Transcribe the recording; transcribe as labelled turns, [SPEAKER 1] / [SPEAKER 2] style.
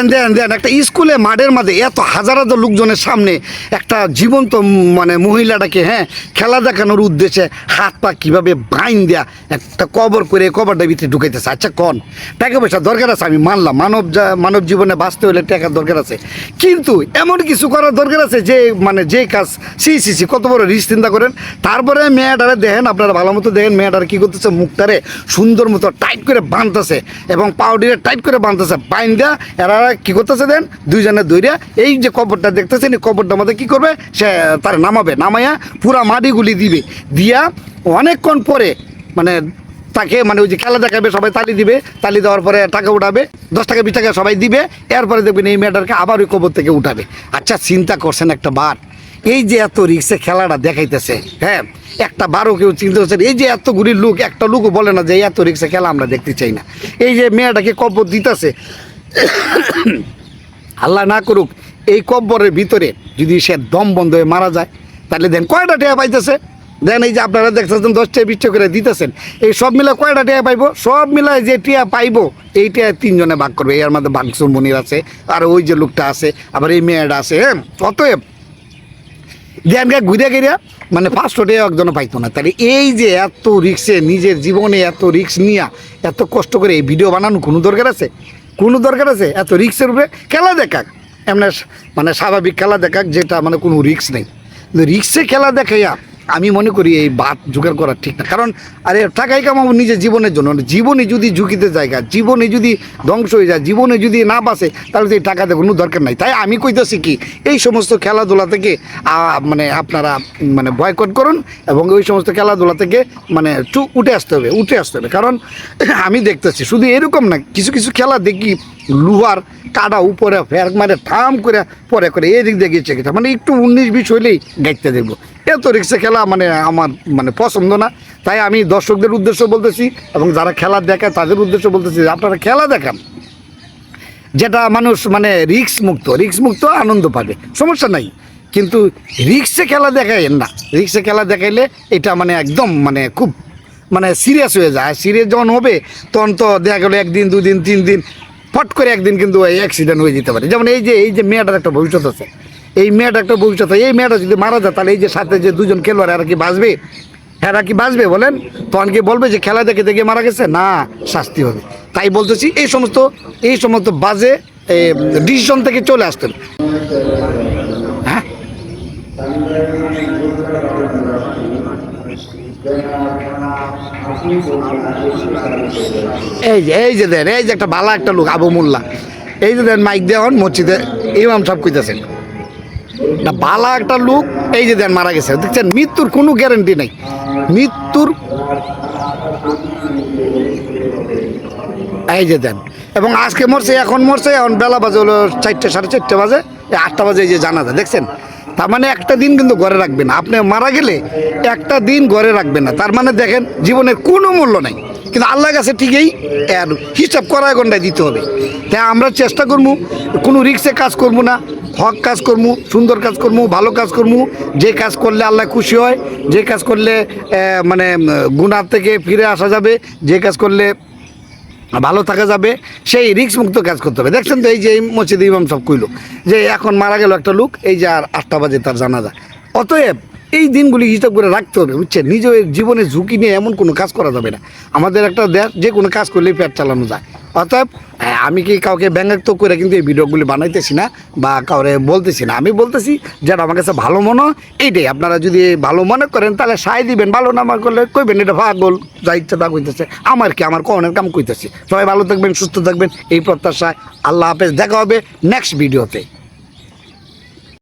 [SPEAKER 1] দেন দেন দেন, একটা স্কুলে মাঠের মাঝে এত হাজার হাজার লোকজনের সামনে একটা জীবন্ত মানে মহিলাটাকে হ্যাঁ খেলা দেখানোর উদ্দেশ্যে হাত পা কীভাবে বাইন দেয়া, একটা কবর করে কবরটার ভিতরে ঢুকাইতেছে। আচ্ছা কন, টাকা পয়সা দরকার আছে, আমি মানলাম। মানব মানব জীবনে বাঁচতে হলে টাকার দরকার আছে। কিন্তু এমন কিছু করার দরকার আছে যে মানে যে কাজ, সি সি সি, কত বড় রিস্ক চিন্তা করেন। তারপরে মেয়েটারে দেখেন, আপনারা ভালো মতো দেখেন, মেয়েটার কী করতেছে, মুখটারে সুন্দর মতো টাইট করে বাঁধতেছে এবং পাউডিরে টাইট করে বাঁধতেছে, বাইন দেয়া, এরা কী করতেছে দেন? দুইজনে দইরা এই যে কবরটা দেখতেছেন এই কবরটার মধ্যে কী করবে? সে, তার নামাবে, নামাইয়া পুরা মাটিগুলি দিবে। দিয়া অনেকক্ষণ পরে মানে তাকে মানে ওই যে খেলা দেখাবে, সবাই তালি দিবে। তালি দেওয়ার পরে টাকা উঠাবে, দশ টাকা, বিশ টাকা সবাই দিবে। এরপরে দেখবেন এই মেয়েটাকে আবার ওই কবর থেকে উঠাবে। আচ্ছা চিন্তা করছেন একটা বার। এই যে এত রিক্সে খেলাটা দেখাইতেছে হ্যাঁ? একটা বারো কেউ চিন্তা করছেন এই যে এতগুলি লোক, একটা লোকও বলে না যে এত রিক্সে খেলা আমরা দেখতে চাই না। এই যে মেয়েটাকে কবর দিতেছে আল্লাহ না করুক, এই কব্বরের ভিতরে যদি সে দম বন্ধ হয়ে মারা যায়, তাহলে দেন কয়টা টেয়া পাইতেছে? দেন এই যে আপনারা দেখতেছেন দশটা বিশটা করে দিতেছেন, এই সব মিলে কয়টা টিয়া পাইবো? সব মিলায় যে টিয়া পাইবো, এই টিয়া তিনজনে ভাগ করবে, এর মধ্যে বাংসুর মনির আছে, আর ওই যে লোকটা আছে, আবার এই মেয়েটা আছে হ্যাঁ? অতএব দেনকে ঘুরে গিয়া মানে পাঁচশো টাকা একজনও পাইতো না। তাহলে এই যে এত রিক্সে নিজের জীবনে এত রিক্স নিয়া, এত কষ্ট করে এই ভিডিও বানানো কোনো দরকার আছে? কোনো দরকার আছে? এত রিক্সের উপরে খেলা দেখাক। এমন মানে স্বাভাবিক খেলা দেখাক, যেটা মানে কোনো রিক্স নেই। রিক্সে খেলা দেখাইয়া আমি মনে করি এই বাদ জোগাড় করা ঠিক না। কারণ, আরে টাকাই কামাবো নিজের জীবনের জন্য। জীবনে যদি ঝুঁকিতে জায়গা, জীবনে যদি ধ্বংস হয়ে যায়, জীবনে যদি না বাসে তাহলে তো এই টাকাতে কোনো দরকার নাই। তাই আমি কইতেছি কি, এই সমস্ত খেলাধুলা থেকে মানে আপনারা মানে বয়কট করুন এবং ওই সমস্ত খেলাধুলা থেকে মানে একটু উঠে আসতে হবে, উঠে আসতে হবে। কারণ, আমি দেখতেছি, শুধু এরকম না, কিছু কিছু খেলা দেখি, লুহার কাটা উপরে ফের মারে, ঠাম করে, পরে করে, এদিক দিয়ে গেছে মানে একটু উনিশ বিশ হইলেই গাইতে দেখব। এত রিক্সে খেলা মানে আমার মানে পছন্দ না। তাই আমি দর্শকদের উদ্দেশ্য বলতেছি এবং যারা খেলা দেখায় তাদের উদ্দেশ্য বলতেছি আপনারা খেলা দেখান। যেটা মানুষ মানে রিক্স মুক্ত রিক্স মুক্ত আনন্দ পাবে, সমস্যা নাই। কিন্তু রিক্সে খেলা দেখাইন না। রিক্সে খেলা দেখাইলে এটা মানে একদম মানে খুব মানে সিরিয়াস হয়ে যায়। সিরিয়াস যখন হবে, তখন তো দেখা গেলো একদিন, দুদিন, তিন দিন, ফট করে একদিন কিন্তু অ্যাক্সিডেন্ট হয়ে যেতে পারে। যেমন এই যে এই যে মেয়েটার একটা ভবিষ্যৎ আছে। এই মেয়েটার একটা ভবিষ্যৎ এই মেয়েটা যদি মারা যায়, তাহলে এই যে সাথে যে দুজন খেলোয়াড় আর কি বাঁচবে? এরা কি বাঁচবে বলেন? তখন কি বলবে যে খেলা দেখে দেখে মারা গেছে? না, শাস্তি হবে। তাই বলতেছি, এই সমস্ত এই সমস্ত বাজে ডিসিশন থেকে চলে আসতেন হ্যাঁ? এই যে এই যে দেন, এই যে একটা ভালো একটা লোক, আবু মোল্লা। এই যে দেন, মাইক দেওয়ান, মসজিদে ইমাম সব কইতেছেন। না, বালা একটা লোক, এই যে দেন মারা গেছে। দেখছেন, মৃত্যুর কোনো গ্যারেন্টি নাই। মৃত্যুর এই যে দেন, এবং আজকে মরছে, এখন মরছে, এখন বেলা বাজে হলো চারটে, সাড়ে চারটে বাজে আটটা বাজে এই যে জানাজা, দেখছেন? তার মানে একটা দিন কিন্তু ঘরে রাখবেন আপনি মারা গেলে একটা দিন ঘরে রাখবেন না। তার মানে দেখেন, জীবনের কোনো মূল্য নাই। কিন্তু আল্লাহর কাছে ঠিকই হিসাব করা গন্ডায় দিতে হবে। তাই আমরা চেষ্টা করব, কোনো রিক্সে কাজ করব না। হক কাজ করব সুন্দর কাজ করব ভালো কাজ করব যে কাজ করলে আল্লাহ খুশি হয়, যে কাজ করলে মানে গুণার থেকে ফিরে আসা যাবে, যে কাজ করলে ভালো থাকা যাবে, সেই রিক্স মুক্ত কাজ করতে হবে। দেখছেন তো এই যে মসজিদ ইমাম সব কইল যে এখন মারা গেল একটা লোক, এই যে আর আটটা বাজে তার জানাজা। অতএব এই দিনগুলি হিসাব করে রাখতে হবে, বুঝছেন? নিজের জীবনে ঝুঁকি নিয়ে এমন কোনো কাজ করা যাবে না। আমাদের একটা দেশ, যে কোনো কাজ করলেই পেট চালানো যায়। অতএব হ্যাঁ, আমি কি কাউকে ব্যঙ্গাক্ত করে কিন্তু এই ভিডিওগুলি বানাইতেছি না বা কাউরে বলতেছি না। আমি বলতেছি যেটা আমার কাছে ভালো মনে এইটাই। আপনারা যদি ভালো মনে করেন তাহলে সাই দিবেন। ভালো না আমার করলে কইবেন এটা ভাগল যা ইচ্ছা তা কইতেছে। আমার কি আমার কনের কাম কইতেছে। সবাই ভালো থাকবেন সুস্থ থাকবেন এই প্রত্যাশায় আল্লাহ হাফেজ। দেখা হবে নেক্সট ভিডিওতে